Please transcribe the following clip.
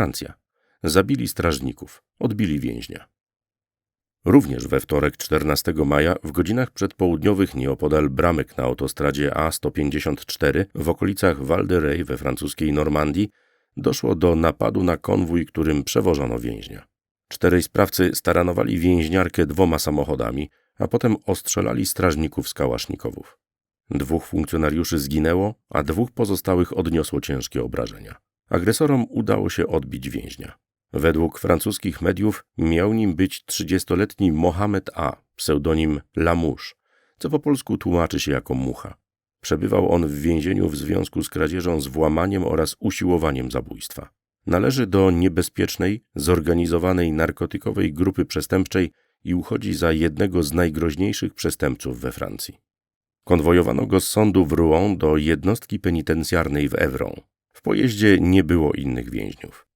Francja. Zabili strażników, odbili więźnia. Również we wtorek 14 maja w godzinach przedpołudniowych nieopodal bramek na autostradzie A154 w okolicach Val de Rey we francuskiej Normandii doszło do napadu na konwój, którym przewożono więźnia. Czterej sprawcy staranowali więźniarkę dwoma samochodami, a potem ostrzelali strażników z kałasznikowów. Dwóch funkcjonariuszy zginęło, a dwóch pozostałych odniosło ciężkie obrażenia. Agresorom udało się odbić więźnia. Według francuskich mediów miał nim być 30-letni Mohamed A., pseudonim Lamouche, co po polsku tłumaczy się jako mucha. Przebywał on w więzieniu w związku z kradzieżą z włamaniem oraz usiłowaniem zabójstwa. Należy do niebezpiecznej, zorganizowanej narkotykowej grupy przestępczej i uchodzi za jednego z najgroźniejszych przestępców we Francji. Konwojowano go z sądu w Rouen do jednostki penitencjarnej w Evron. W pojeździe nie było innych więźniów.